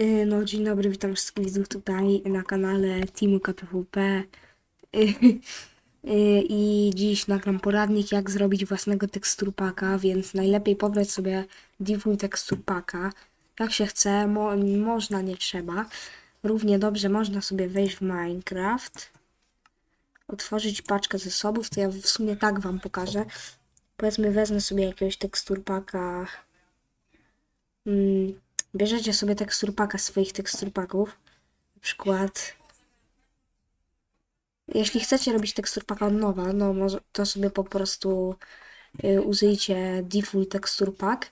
Y, No, dzień dobry, witam wszystkich widzów tutaj na kanale Teamu KPWP. Y, y, I dziś nagram poradnik, jak zrobić własnego teksturpaka, więc najlepiej pobrać sobie default teksturpaka. Jak się chce, mo można, nie trzeba. Równie dobrze można sobie wejść w Minecraft, otworzyć paczkę zasobów, to ja w sumie tak wam pokażę. Powiedzmy, wezmę sobie jakiegoś teksturpaka. Mm, bierzecie sobie teksturpaka swoich teksturpaków. Na przykład. Jeśli chcecie robić teksturpaka od nowa, no to sobie po prostu y, użyjcie default teksturpak.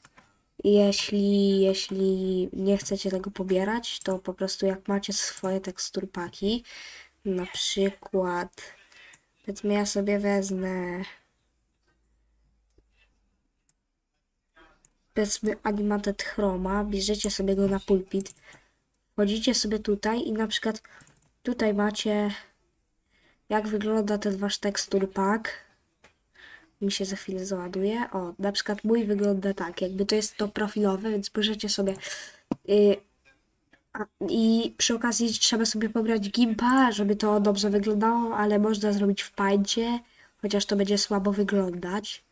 Jeśli, jeśli nie chcecie tego pobierać, to po prostu jak macie swoje teksturpaki, na przykład, powiedzmy ja sobie wezmę powiedzmy Animated Chroma, bierzecie sobie go na pulpit, wchodzicie sobie tutaj i na przykład tutaj macie jak wygląda ten wasz tekstur pack. Mi się za chwilę załaduje. O, na przykład mój wygląda tak, jakby to jest to profilowe, więc bierzecie sobie y, a, i przy okazji trzeba sobie pobrać gimpa, żeby to dobrze wyglądało, ale można zrobić w pańcie, chociaż to będzie słabo wyglądać.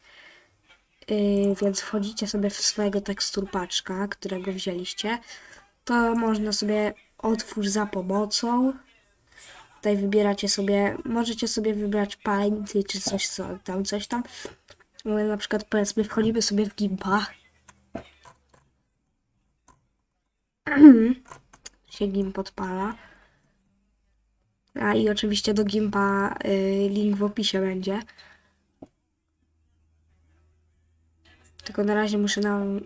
Yy, więc wchodzicie sobie w swojego teksturpaczka, którego wzięliście. To można sobie otwórz za pomocą. Tutaj wybieracie sobie, możecie sobie wybrać painty czy coś co, tam, coś tam. Ale na przykład powiedzmy wchodzimy sobie w Gimpa. się Gimp odpala. A i oczywiście do Gimpa y, link w opisie będzie. Tylko na razie muszę nam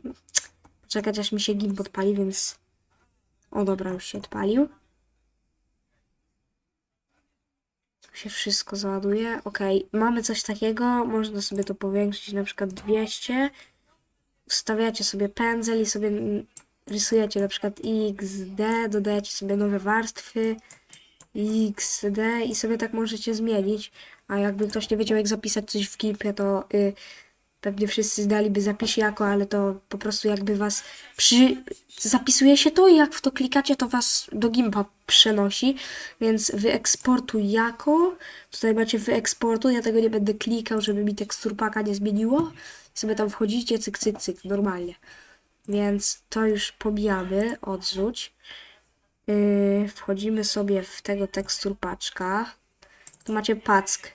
czekać aż mi się gimp odpali, więc... O dobra, już się odpalił. Tu się wszystko załaduje. Ok, mamy coś takiego, można sobie to powiększyć na przykład 200. Wstawiacie sobie pędzel i sobie rysujecie na przykład XD, dodajecie sobie nowe warstwy XD i sobie tak możecie zmienić. A jakby ktoś nie wiedział jak zapisać coś w gimpie, to... Y, pewnie wszyscy zdaliby zapis jako, ale to po prostu jakby was przy... zapisuje się to i jak w to klikacie, to was do Gimpa przenosi, więc wyeksportuj jako, tutaj macie wyeksportuj, ja tego nie będę klikał, żeby mi teksturpaka nie zmieniło, sobie tam wchodzicie, cyk, cyk, cyk, normalnie. Więc to już pomijamy, odrzuć. Yy, wchodzimy sobie w tego teksturpaczka. Tu macie pack.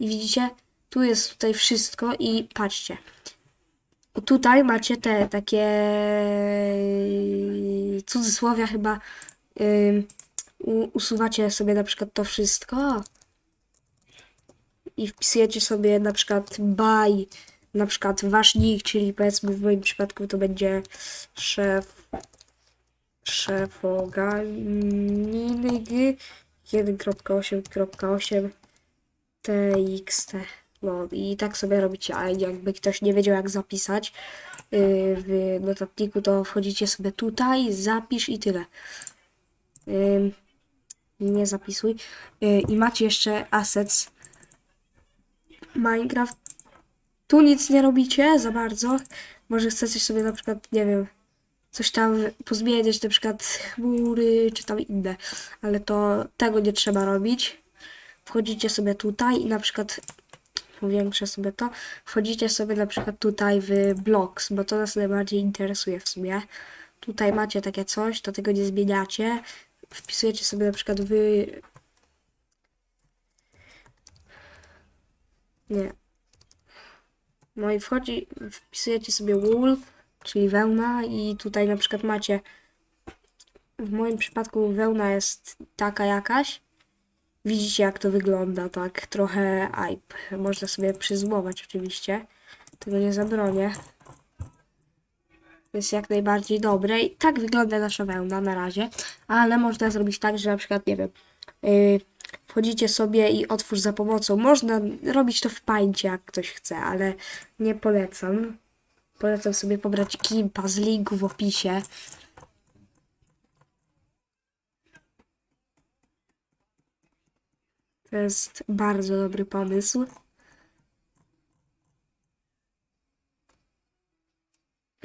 I widzicie, tu jest tutaj wszystko i patrzcie. Tutaj macie te takie cudzysłowia chyba usuwacie sobie na przykład to wszystko i wpisujecie sobie na przykład by na przykład wasz nick, czyli powiedzmy w moim przypadku to będzie szef szef organig 1.8.8 txt no i tak sobie robicie, a jakby ktoś nie wiedział jak zapisać yy, w notatniku, to wchodzicie sobie tutaj, zapisz i tyle. Nie zapisuj. Yy, I macie jeszcze assets Minecraft. Tu nic nie robicie za bardzo. Może chcecie sobie na przykład, nie wiem, coś tam pozmieniać, na przykład chmury czy tam inne, ale to tego nie trzeba robić. Wchodzicie sobie tutaj i na przykład powiększę sobie to. Wchodzicie sobie na przykład tutaj w blocks, bo to nas najbardziej interesuje w sumie. Tutaj macie takie coś, to tego nie zmieniacie. Wpisujecie sobie na przykład w... Nie. No i wchodzi, wpisujecie sobie wool, czyli wełna i tutaj na przykład macie w moim przypadku wełna jest taka jakaś Widzicie jak to wygląda, tak trochę ape. Można sobie przyzłować oczywiście. Tego nie zabronię. Jest jak najbardziej dobre i tak wygląda nasza wełna na razie. Ale można zrobić tak, że na przykład, nie wiem, yy, wchodzicie sobie i otwórz za pomocą. Można robić to w pańcie, jak ktoś chce, ale nie polecam. Polecam sobie pobrać Kimpa z linku w opisie. To jest bardzo dobry pomysł.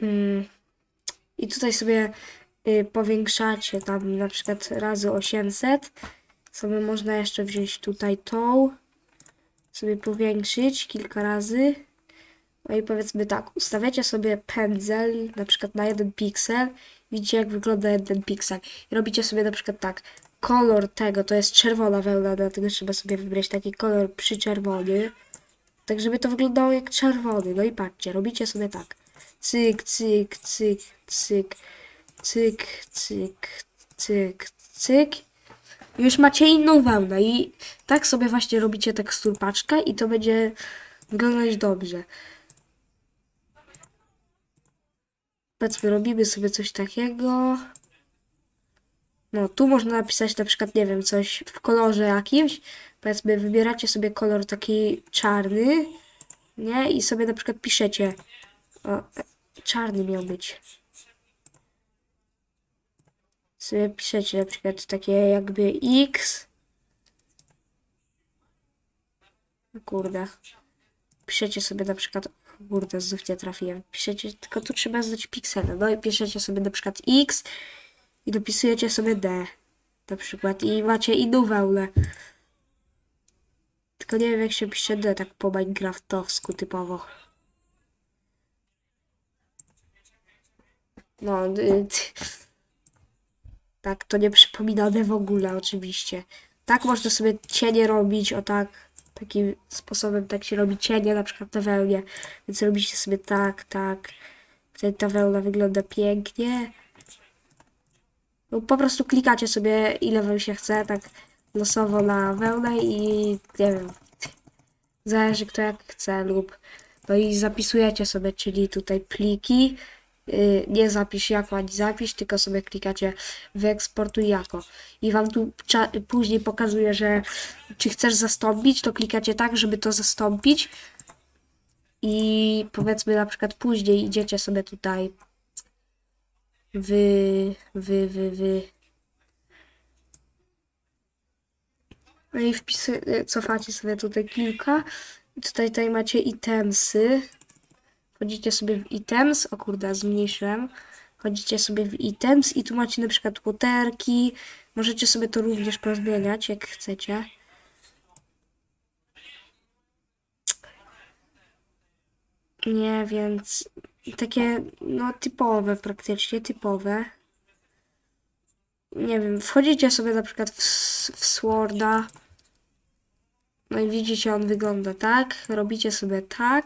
Mm. I tutaj sobie y, powiększacie tam na przykład razy 800, sobie można jeszcze wziąć tutaj tą, sobie powiększyć kilka razy. No i powiedzmy tak, ustawiacie sobie pędzel na przykład na jeden piksel. Widzicie jak wygląda jeden piksel. I robicie sobie na przykład tak, kolor tego to jest czerwona wełna, dlatego trzeba sobie wybrać taki kolor przyczerwony. Tak żeby to wyglądało jak czerwony. No i patrzcie, robicie sobie tak. Cyk, cyk, cyk, cyk, cyk, cyk, cyk, cyk. Już macie inną wełnę i tak sobie właśnie robicie tekstur paczkę i to będzie wyglądać dobrze. Powiedzmy, robimy sobie coś takiego. No, tu można napisać na przykład, nie wiem, coś w kolorze jakimś. Powiedzmy, wybieracie sobie kolor taki czarny, nie? I sobie na przykład piszecie. O, czarny miał być. Sobie piszecie na przykład takie jakby X. Kurde. Piszecie sobie na przykład. Kurde, znów nie trafiłem. Piszecie, tylko tu trzeba zdać piksele. No i piszecie sobie na przykład X i dopisujecie sobie D. Na przykład i macie inną wełnę. Tylko nie wiem jak się pisze D tak po minecraftowsku typowo. No, y, tak, to nie przypomina D w ogóle oczywiście. Tak można sobie cienie robić, o tak, takim sposobem tak się robi cienie na przykład na wełnie. Więc robicie sobie tak, tak. Wtedy ta wełna wygląda pięknie. No, po prostu klikacie sobie ile wam się chce, tak losowo na wełnę i nie wiem, zależy kto jak chce lub no i zapisujecie sobie, czyli tutaj pliki, yy, nie zapisz jako ani zapisz, tylko sobie klikacie wyeksportuj jako. I wam tu później pokazuje, że czy chcesz zastąpić, to klikacie tak, żeby to zastąpić. I powiedzmy na przykład później idziecie sobie tutaj wy, wy, wy, wy. No i wpisy, cofacie sobie tutaj kilka. I tutaj, tutaj macie itemsy. Wchodzicie sobie w items. O kurde, zmniejszyłem. Wchodzicie sobie w items i tu macie na przykład łoterki. Możecie sobie to również pozmieniać, jak chcecie. Nie, więc takie no typowe praktycznie, typowe. Nie wiem, wchodzicie sobie na przykład w, w Sworda. No i widzicie, on wygląda tak. Robicie sobie tak.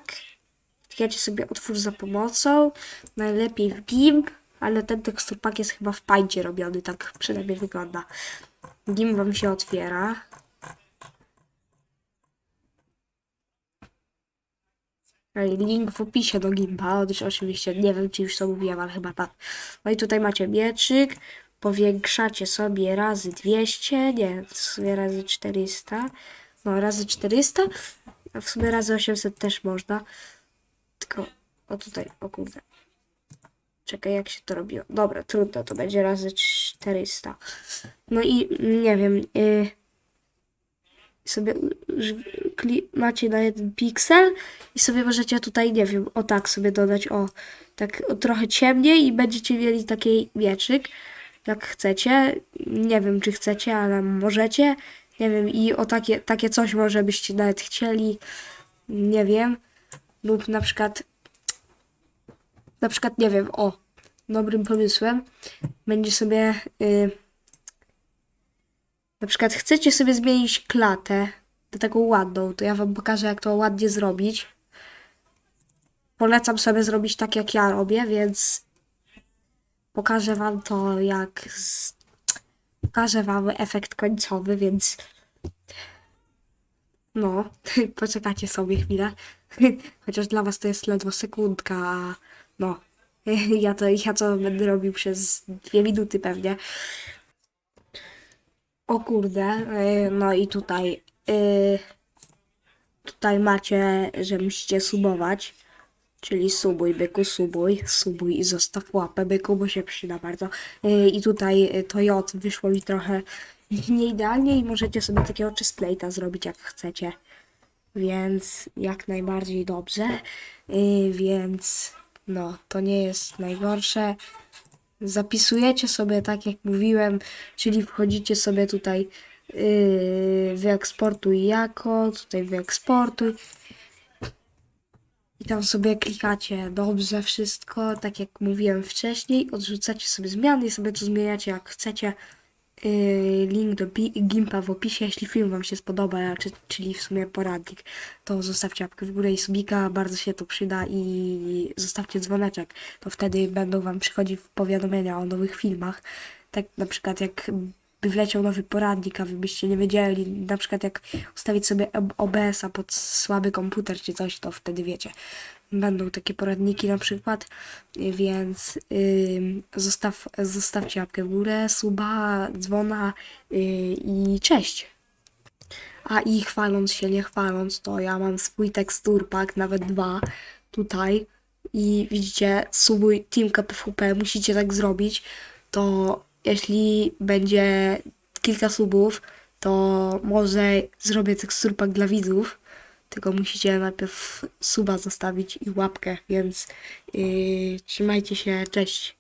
Klikacie sobie otwórz za pomocą. Najlepiej w GIMP, ale ten tekstur pack jest chyba w Paincie robiony, tak przynajmniej wygląda. GIMP wam się otwiera. Link w opisie do Gimpa, oczywiście, nie wiem czy już to mówiłem, ale chyba tak. No i tutaj macie mieczyk, powiększacie sobie razy 200, nie, w sumie razy 400, no razy 400, a w sumie razy 800 też można. Tylko, o tutaj, o kurde. Czekaj, jak się to robiło. Dobra, trudno, to będzie razy 400. No i nie wiem, y, sobie macie na jeden piksel i sobie możecie tutaj, nie wiem, o tak sobie dodać, o tak o trochę ciemniej i będziecie mieli taki mieczyk, jak chcecie. Nie wiem, czy chcecie, ale możecie. Nie wiem, i o takie, takie coś może byście nawet chcieli. Nie wiem. Lub na przykład, na przykład, nie wiem, o, dobrym pomysłem będzie sobie, y, na przykład chcecie sobie zmienić klatę do taką ładną, to ja wam pokażę, jak to ładnie zrobić. Polecam sobie zrobić tak, jak ja robię, więc pokażę wam to, jak z... pokażę wam efekt końcowy, więc no, poczekacie sobie chwilę. Chociaż dla was to jest ledwo sekundka, no, ja to, ja to będę robił przez dwie minuty pewnie. O kurde, y, no i tutaj, y, tutaj macie, że musicie subować, czyli subuj, byku, subuj, subuj i zostaw łapę, byku, bo się przyda bardzo. Y, I tutaj to J wyszło mi trochę nieidealnie i możecie sobie takiego chestplate'a zrobić jak chcecie. Więc jak najbardziej dobrze. Y, więc no, to nie jest najgorsze. zapisujecie sobie tak jak mówiłem, czyli wchodzicie sobie tutaj yy, wyeksportuj jako, tutaj wyeksportuj. I tam sobie klikacie dobrze wszystko, tak jak mówiłem wcześniej, odrzucacie sobie zmiany i sobie to zmieniacie jak chcecie. Yy, link do Gimpa w opisie, jeśli film Wam się spodoba, czy, czyli w sumie poradnik, to zostawcie łapkę w górę i subika, bardzo się to przyda i zostawcie dzwoneczek, to wtedy będą Wam przychodzić powiadomienia o nowych filmach, tak na przykład jak by wleciał nowy poradnik, a Wy byście nie wiedzieli, na przykład jak ustawić sobie ob- OBS-a pod słaby komputer czy coś, to wtedy wiecie. Będą takie poradniki na przykład, więc ym, zostaw, zostawcie łapkę w górę, suba, dzwona yy, i cześć. A i chwaląc się, nie chwaląc, to ja mam swój tekstur pack, nawet dwa tutaj i widzicie, subuj Teamka PvP, musicie tak zrobić, to jeśli będzie kilka subów, to może zrobię tekstur pack dla widzów, tylko musicie najpierw suba zostawić i łapkę, więc yy, trzymajcie się, cześć.